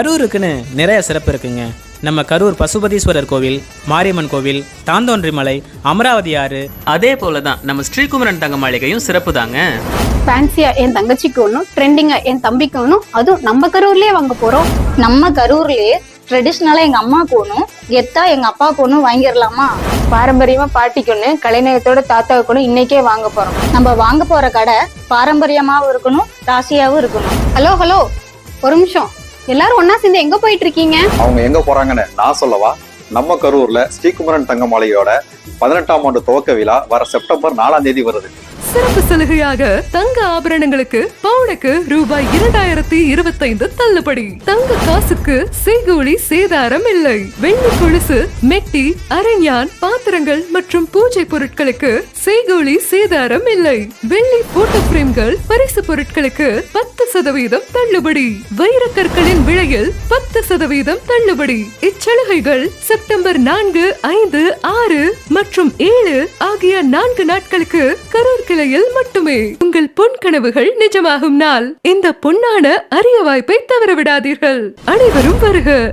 கரூருக்குன்னு நிறைய சிறப்பு இருக்குங்க. நம்ம கரூர் பசுபதீஸ்வரர் கோவில் மாரியம்மன் கோவில் தாந்தோன்றி மலை அமராவதி ஆறு அதே போல தான் நம்ம ஸ்ரீகுமரன் தங்க மாளிகையும் சிறப்பு தாங்க ஃபேன்சியா என் தங்கச்சிக்கு ஒன்றும் ட்ரெண்டிங்கா என் தம்பிக்கு ஒன்றும் அதுவும் நம்ம கரூர்லயே வாங்க போறோம். நம்ம கரூர்லயே ட்ரெடிஷ்னலா எங்க அம்மாவுக்கு ஒன்றும் கெத்தா எங்க அப்பாவுக்கு ஒன்றும் வாங்கிடலாமா பாரம்பரியமா பாட்டிக்கு ஒன்று கலைநயத்தோட தாத்தாவுக்கு ஒண்ணு இன்னைக்கே வாங்க போறோம். நம்ம வாங்க போற கடை பாரம்பரியமாவும் இருக்கணும் ராசியாவும் இருக்கணும். ஹலோ ஹலோ ஒரு நிமிஷம். எல்லாரும் ஒன்னா சேர்ந்து எங்க போயிட்டு இருக்கீங்க அவங்க எங்க போறாங்கன்னு நான் சொல்லவா? நம்ம கரூர்ல ஸ்ரீகுமரன் தங்க மாளிகையோட பதினெட்டாம் ஆண்டு துவக்க விழா வர செப்டம்பர் நாலாம் தேதி வருது. சிறப்பு சலுகையாக தங்க ஆபரணங்களுக்கு பவுனுக்கு ரூபாய் இரண்டாயிரத்தி இருபத்தைந்து தள்ளுபடி. தங்க காசுக்கு செய்கூலி சேதாரம் இல்லை. வெள்ளி கொலுசு மெட்டி அரண்யான் பாத்திரங்கள் மற்றும் பூஜை பொருட்களுக்கு செய்கூலி சேதாரம் இல்லை. வெள்ளி போட்டோ பிரேம்கள் பரிசு பொருட்களுக்கு பத்து சதவீதம் தள்ளுபடி. வைரக்கற்களின் விலையில் பத்து சதவீதம் தள்ளுபடி. இச்சலுகைகள் செப்டம்பர் நான்கு ஐந்து ஆறு மற்றும் ஏழு ஆகிய நான்கு நாட்களுக்கு கரூர் கிளை கிளையில் மட்டுமே உங்கள் பொன் கனவுகள் நிஜமாகும் நாள். இந்த பொன்னான அரிய வாய்ப்பை தவறவிடாதீர்கள் அனைவரும் வருக.